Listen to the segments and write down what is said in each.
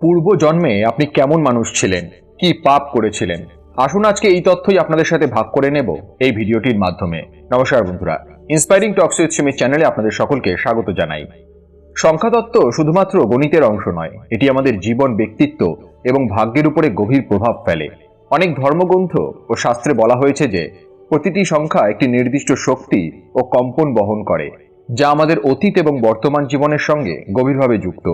পূর্ব জন্মে আপনি কেমন মানুষ ছিলেন? কি পাপ করেছিলেন? আসুন আজকে এই তথ্যই আপনাদের সাথে ভাগ করে নেব এই ভিডিওটির মাধ্যমে। নমস্কার বন্ধুরা। ইন্সপায়ারিং টক্স উইথ সিমি চ্যানেলে আপনাদের সকলকে স্বাগত জানাই। সংখ্যাতত্ত্ব শুধুমাত্র গণিতের অংশ নয়, এটি আমাদের জীবন ব্যক্তিত্ব এবং ভাগ্যের উপরে গভীর প্রভাব ফেলে। অনেক ধর্মগ্রন্থ ও শাস্ত্রে বলা হয়েছে যে, প্রতিটি সংখ্যা একটি নির্দিষ্ট শক্তি ও কম্পন বহন করে, যা আমাদের অতীত এবং বর্তমান জীবনের সঙ্গে গভীরভাবে যুক্ত।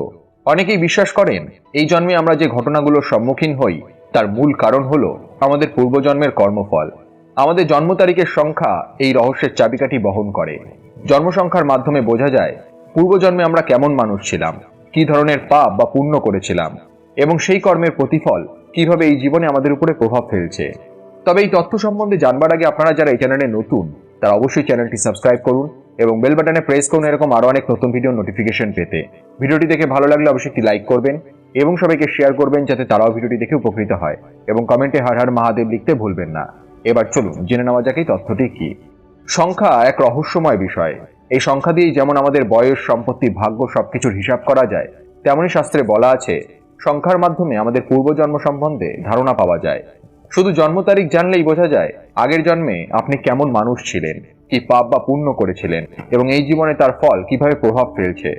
অনেকেই বিশ্বাস করেন, এই জন্মে আমরা যে ঘটনাগুলোর সম্মুখীন হই, তার মূল কারণ হলো আমাদের পূর্বজন্মের কর্মফল। আমাদের জন্ম তারিখের সংখ্যা এই রহস্যের চাবিকাঠি বহন করে। জন্ম সংখ্যার মাধ্যমে বোঝা যায়, পূর্বজন্মে আমরা কেমন মানুষ ছিলাম, কি ধরনের পাপ বা পুণ্য করেছিলাম, এবং সেই কর্মের প্রতিফল কীভাবে এই জীবনে আমাদের উপরে প্রভাব ফেলছে। তবে এই তথ্য সম্বন্ধে জানবার আগে আপনারা যারা এই চ্যানেলে নতুন তারা অবশ্যই চ্যানেলটি সাবস্ক্রাইব করুন এবং বেল বাটনে প্রেস করুন এরকম আরও অনেক নতুন ভিডিও নোটিফিকেশন পেতে। ভিডিওটি দেখে ভালো লাগলে অবশ্যই একটি লাইক করবেন এবং সবাইকে শেয়ার করবেন যাতে তারাও ভিডিওটি দেখে উপকৃত হয় এবং কমেন্টে হার হার মহাদেব লিখতে ভুলবেন না। এবার চলুন, জেনে নেওয়া যাক এই তথ্যটি কি? সংখ্যা এক রহস্যময় বিষয়। এই সংখ্যা দিয়েই যেমন আমাদের বয়স, সম্পত্তি, ভাগ্য সবকিছুর হিসাব করা যায়, তেমনই শাস্ত্রে বলা আছে, সংখ্যার মাধ্যমে আমাদের পূর্বজন্ম সম্বন্ধে ধারণা পাওয়া যায়। শুধু জন্ম তারিখ জানলেই বোঝা যায়, আগের জন্মে আপনি কেমন মানুষ ছিলেন, কি পাপ বা পুণ্য করেছিলেন, এবং এই জীবনে তার ফল কীভাবে প্রভাব ফেলছে।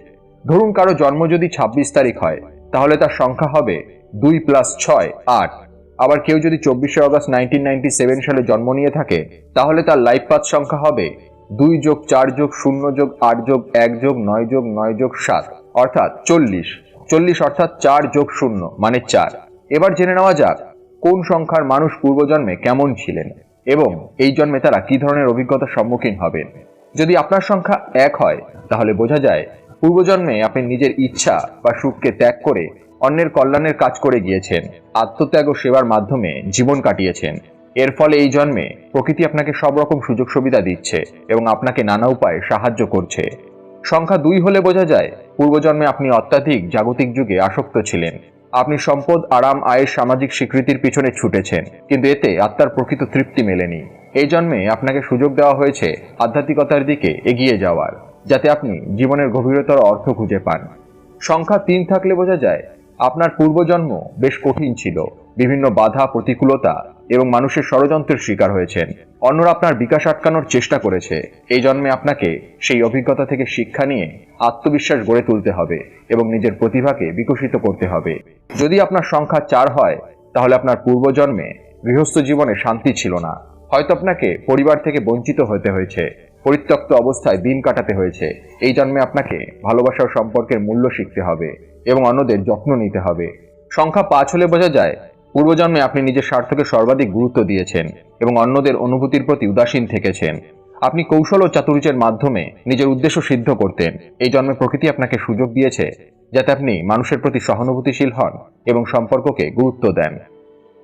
ধরুন কারও জন্ম যদি ২৬ তারিখ হয়, তাহলে তার সংখ্যা হবে দুই প্লাস ছয়, আট। আবার কেউ যদি চব্বিশে অগস্ট নাইনটিন নাইনটি সেভেন সালে জন্ম নিয়ে থাকে, তাহলে তার লাইফ পাথ সংখ্যা হবে দুই যোগ চার যোগ শূন্য যোগ আট যোগ এক যোগ নয় যোগ নয় যোগ সাত, অর্থাৎ চল্লিশ। চল্লিশ অর্থাৎ চার যোগ শূন্য মানে চার। এবার জেনে নেওয়া যাক কোন সংখ্যার মানুষ পূর্বজন্মে কেমন ছিলেন? এবং এই জন্মে তারা কি ধরনের অভিজ্ঞতার সম্মুখীন হবেন? যদি আপনার সংখ্যা এক হয়, তাহলে বোঝা যায় পূর্বজন্মে আপনি নিজের ইচ্ছা বা সুখকে ত্যাগ করে অন্যের কল্যাণের কাজ করে গিয়েছেন, আত্মত্যাগ ও সেবার মাধ্যমে জীবন কাটিয়েছেন। এর ফলে এই জন্মে প্রকৃতি আপনাকে সব রকম সুযোগ সুবিধা দিচ্ছে এবং আপনাকে নানা উপায়ে সাহায্য করছে। সংখ্যা দুই হলে বোঝা যায় পূর্বজন্মে আপনি অত্যাধিক জাগতিক যুগে আসক্ত ছিলেন। আপনি সম্পদ, আরাম আয়ের সামাজিক স্বীকৃতির পিছনে ছুটেছেন, কিন্তু এতে আত্মার প্রকৃত তৃপ্তি মেলেনি। এই জন্মে আপনাকে সুযোগ দেওয়া হয়েছে আধ্যাত্মিকতার দিকে এগিয়ে যাওয়ার, যাতে আপনি জীবনের গভীরতর অর্থ খুঁজে পান। সংখ্যা তিন থাকলে বোঝা যায়, আপনার পূর্বজন্ম বেশ কঠিন ছিল। বিভিন্ন বাধা, প্রতিকূলতা এবং মানুষের ষড়যন্ত্রের শিকার হয়েছেন। অন্যরা আপনার বিকাশ আটকানোর চেষ্টা করেছে। এই জন্মে আপনাকে সেই অভিজ্ঞতা থেকে শিক্ষা নিয়ে আত্মবিশ্বাস গড়ে তুলতে হবে এবং নিজের প্রতিভাকে বিকশিত করতে হবে। যদি আপনার সংখ্যা চার হয়, তাহলে আপনার পূর্বজন্মে গৃহস্থ জীবনে শান্তি ছিল না। হয়তো আপনাকে পরিবার থেকে বঞ্চিত হতে হয়েছে। পরিত্যক্ত অবস্থায় দিন কাটাতে হয়েছে। এই জন্মে আপনাকে ভালোবাসা সম্পর্কের মূল্য শিখতে হবে এবং অন্যদের যত্ন নিতে হবে। সংখ্যা পাঁচ হলে বোঝা যায় পূর্বজন্মে আপনি নিজের স্বার্থকে সর্বাধিক গুরুত্ব দিয়েছেন এবং অন্যদের অনুভূতির প্রতি উদাসীন থেকেছেন। আপনি কৌশল ও চাতুর্যের মাধ্যমে নিজের উদ্দেশ্য সিদ্ধ করতেন। এই জন্মে প্রকৃতি আপনাকে সুযোগ দিয়েছে যাতে আপনি মানুষের প্রতি সহানুভূতিশীল হন এবং সম্পর্ককে গুরুত্ব দেন।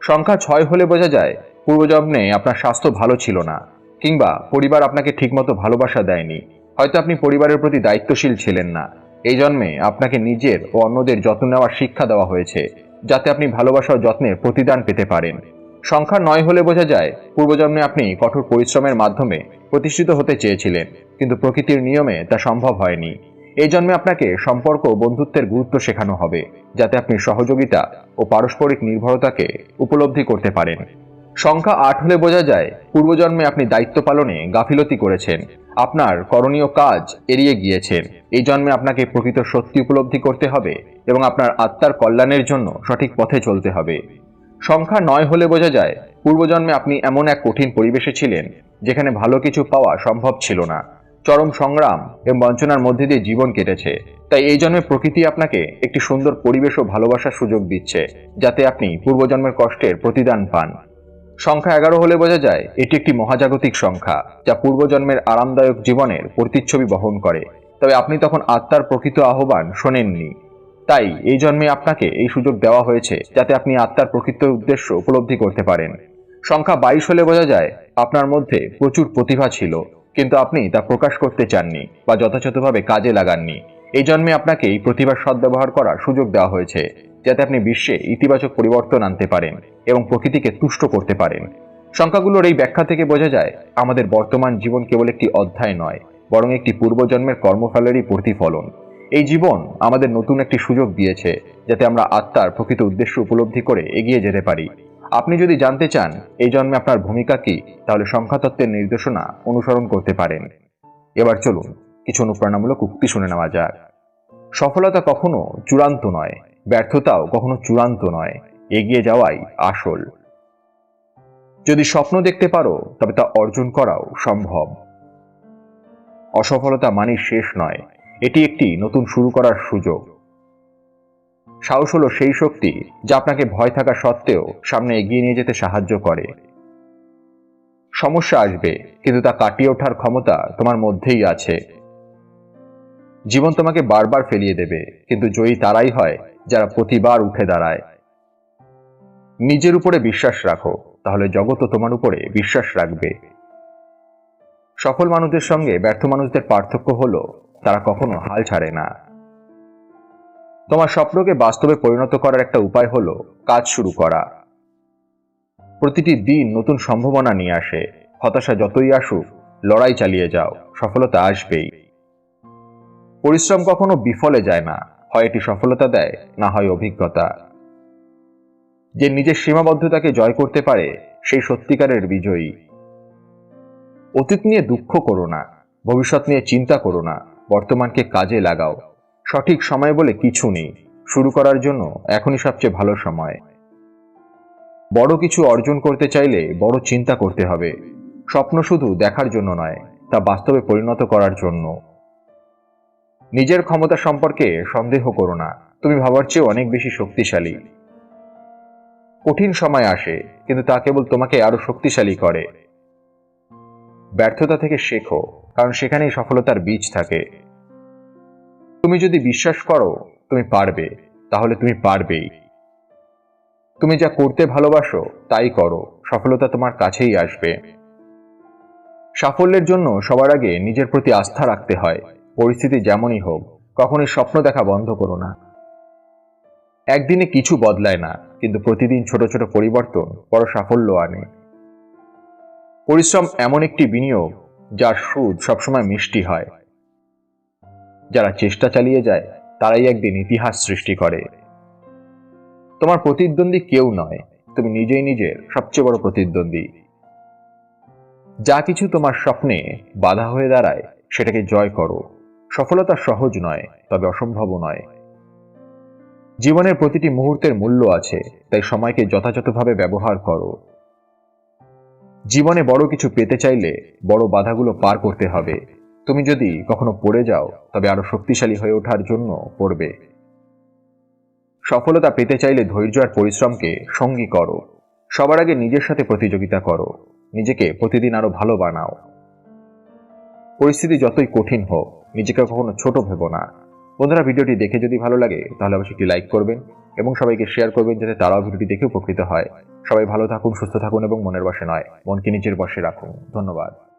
সংখ্যা ছয় হলে বোঝা যায়, পূর্বজন্মে আপনার স্বাস্থ্য ভালো ছিল না কিংবা পরিবার আপনাকে ঠিকমতো ভালোবাসা দেয়নি। হয়তো আপনি পরিবারের প্রতি দায়িত্বশীল ছিলেন না। এই জন্মে আপনাকে নিজের ও অন্যদের যত্ন নেওয়ার শিক্ষা দেওয়া হয়েছে। যাতে আপনি ভালোবাসা ও যত্নের প্রতিদান পেতে পারেন। সংখ্যা নয় হলে বোঝা যায়, পূর্বজন্মে আপনি কঠোর পরিশ্রমের মাধ্যমে প্রতিষ্ঠিত হতে চেয়েছিলেন, কিন্তু প্রকৃতির নিয়মে তা সম্ভব হয়নি। এই জন্মে আপনাকে সম্পর্ক ও বন্ধুত্বের গুরুত্ব শেখানো হবে, যাতে আপনি সহযোগিতা ও পারস্পরিক নির্ভরতাকে উপলব্ধি করতে পারেন। সংখ্যা আট হলে বোঝা যায়, পূর্বজন্মে আপনি দায়িত্ব পালনে গাফিলতি করেছেন আপনার করণীয় কাজ এড়িয়ে গিয়েছেন এই জন্মে আপনাকে প্রকৃত সত্যি উপলব্ধি করতে হবে এবং আপনার আত্মার কল্যাণের জন্য সঠিক পথে চলতে হবে। সংখ্যা নয় হলে বোঝা যায়, পূর্বজন্মে আপনি এমন এক কঠিন পরিবেশে ছিলেন, যেখানে ভালো কিছু পাওয়া সম্ভব ছিল না। চরম সংগ্রাম এবং বঞ্চনার মধ্যে দিয়ে জীবন কেটেছে। তাই এই জন্মে প্রকৃতি আপনাকে একটি সুন্দর পরিবেশ ও ভালোবাসার সুযোগ দিচ্ছে, যাতে আপনি পূর্বজন্মের কষ্টের প্রতিদান পান। সংখ্যা এগারো হলে বোঝা যায় এটি একটি মহাজাগতিক সংখ্যা, যা পূর্বজন্মের আরামদায়ক জীবনের প্রতিচ্ছবি বহন করে। তবে আপনি তখন আত্মার প্রকৃত আহ্বান শোনেননি। তাই এই জন্মে আপনাকে এই সুযোগ দেওয়া হয়েছে, যাতে আপনি আত্মার প্রকৃত উদ্দেশ্য উপলব্ধি করতে পারেন। সংখ্যা বাইশ হলে বোঝা যায় আপনার মধ্যে প্রচুর প্রতিভা ছিল, কিন্তু আপনি তা প্রকাশ করতে চাননি বা যথাযথভাবে কাজে লাগাননি। এই জন্মে আপনাকে এই প্রতিভার সদ্ব্যবহার করার সুযোগ দেওয়া হয়েছে। যাতে আপনি বিশ্বে ইতিবাচক পরিবর্তন আনতে পারেন এবং প্রকৃতিকে তুষ্ট করতে পারেন। সংখ্যাগুলোর এই ব্যাখ্যা থেকে বোঝা যায়, আমাদের বর্তমান জীবন কেবল একটি অধ্যায় নয়, বরং একটি পূর্বজন্মের কর্মফলেরই প্রতিফলন। এই জীবন আমাদের নতুন একটি সুযোগ দিয়েছে, যাতে আমরা আত্মার প্রকৃত উদ্দেশ্য উপলব্ধি করে এগিয়ে যেতে পারি। আপনি যদি জানতে চান, এই জন্মে আপনার ভূমিকা কি, তাহলে সংখ্যাতত্ত্বের নির্দেশনা অনুসরণ করতে পারেন। এবার চলুন, কিছু অনুপ্রেরণামূলক উক্তি শুনে নেওয়া যাক। সফলতা কখনো চূড়ান্ত নয় ব্যর্থতাও কখনো চূড়ান্ত নয়। এগিয়ে যাওয়াই আসল। যদি স্বপ্ন দেখতে পারো, তবে তা অর্জন করাও সম্ভব। অসফলতা মানেই শেষ নয়, এটি একটি নতুন শুরু করার সুযোগ। সাহস হলো সেই শক্তি যা আপনাকে ভয় থাকা সত্ত্বেও সামনে এগিয়ে নিয়ে যেতে সাহায্য করে। সমস্যা আসবে, কিন্তু তা কাটিয়ে ওঠার ক্ষমতা তোমার মধ্যেই আছে। জীবন তোমাকে বারবার ফেলিয়ে দেবে, কিন্তু জয়ী তারাই হয় যারা প্রতিবার উঠে দাঁড়ায়। নিজের উপরে বিশ্বাস রাখো, তাহলে জগৎও তোমার উপরে বিশ্বাস রাখবে। সফল মানুষদের সঙ্গে ব্যর্থ মানুষদের পার্থক্য হলো, তারা কখনো হাল ছাড়ে না। তোমার স্বপ্নকে বাস্তবে পরিণত করার একটা উপায় হলো, কাজ শুরু করা। প্রতিটি দিন নতুন সম্ভাবনা নিয়ে আসে। হতাশা যতই আসুক, লড়াই চালিয়ে যাও, সফলতা আসবেই। পরিশ্রম কখনো বিফলে যায় না। হয় এটি সফলতা দেয়, না হয় অভিজ্ঞতা। যে নিজের সীমাবদ্ধতাকে জয় করতে পারে সেই সত্যিকারের বিজয়ী। অতীত নিয়ে দুঃখ করো না, ভবিষ্যৎ নিয়ে চিন্তা করো না, বর্তমানকে কাজে লাগাও। সঠিক সময় বলে কিছু নেই, শুরু করার জন্য এখনই সবচেয়ে ভালো সময়। বড় কিছু অর্জন করতে চাইলে বড় চিন্তা করতে হবে। স্বপ্ন শুধু দেখার জন্য নয়, তা বাস্তবে পরিণত করার জন্য। নিজের ক্ষমতা সম্পর্কে সন্দেহ করো না। তুমি ভাবার চেয়ে অনেক বেশি শক্তিশালী। কঠিন সময় আসে, কিন্তু তা কেবল তোমাকে আরও শক্তিশালী করে। ব্যর্থতা থেকে শেখো, কারণ সেখানেই সফলতার বীজ থাকে। তুমি যদি বিশ্বাস করো, তুমি পারবে, তাহলে তুমি পারবেই। তুমি যা করতে ভালোবাসো, তাই করো, সফলতা তোমার কাছেই আসবে। সাফল্যের জন্য সবার আগে নিজের প্রতি আস্থা রাখতে হয়। পরিস্থিতি যেমনই হোক, কখনোই স্বপ্ন দেখা বন্ধ করো না। একদিনে কিছু বদলায় না, কিন্তু প্রতিদিন ছোট ছোট পরিবর্তন বড় সাফল্য আনে। পরিশ্রম এমন একটি বিনিয়োগ, যার সুদ সবসময় মিষ্টি হয়। যারা চেষ্টা চালিয়ে যায়, তারাই একদিন ইতিহাস সৃষ্টি করে। তোমার প্রতিদ্বন্দ্বী কেউ নয়, তুমি নিজেই নিজের সবচেয়ে বড় প্রতিদ্বন্দ্বী। যা কিছু তোমার স্বপ্নে বাধা হয়ে দাঁড়ায়, সেটাকে জয় করো। সফলতা সহজ নয়, তবে অসম্ভবও নয়। জীবনের প্রতিটি মুহূর্তের মূল্য আছে, তাই সময়কে যথাযথভাবে ব্যবহার করো। জীবনে বড় কিছু পেতে চাইলে বড় বাধাগুলো পার করতে হবে। তুমি যদি কখনো পড়ে যাও, তবে আরও শক্তিশালী হয়ে ওঠার জন্য পড়বে। সফলতা পেতে চাইলে ধৈর্য আর পরিশ্রমকে সঙ্গী করো। সবার আগে নিজের সাথে প্রতিযোগিতা করো। নিজেকে প্রতিদিন আরও ভালো বানাও। পরিস্থিতি যতই কঠিন হোক, নিজেকে কখনো ছোট ভেবো না। বন্ধুরা, ভিডিওটি দেখে যদি ভালো লাগে, তাহলে অবশ্যই একটি লাইক করবেন এবং সবাইকে শেয়ার করবেন যাতে তারাও ভিডিওটি দেখে উপকৃত হয়। সবাই ভালো থাকুন, সুস্থ থাকুন এবং মনের বসে নয়, মনকে নিজের বসে রাখুন। ধন্যবাদ।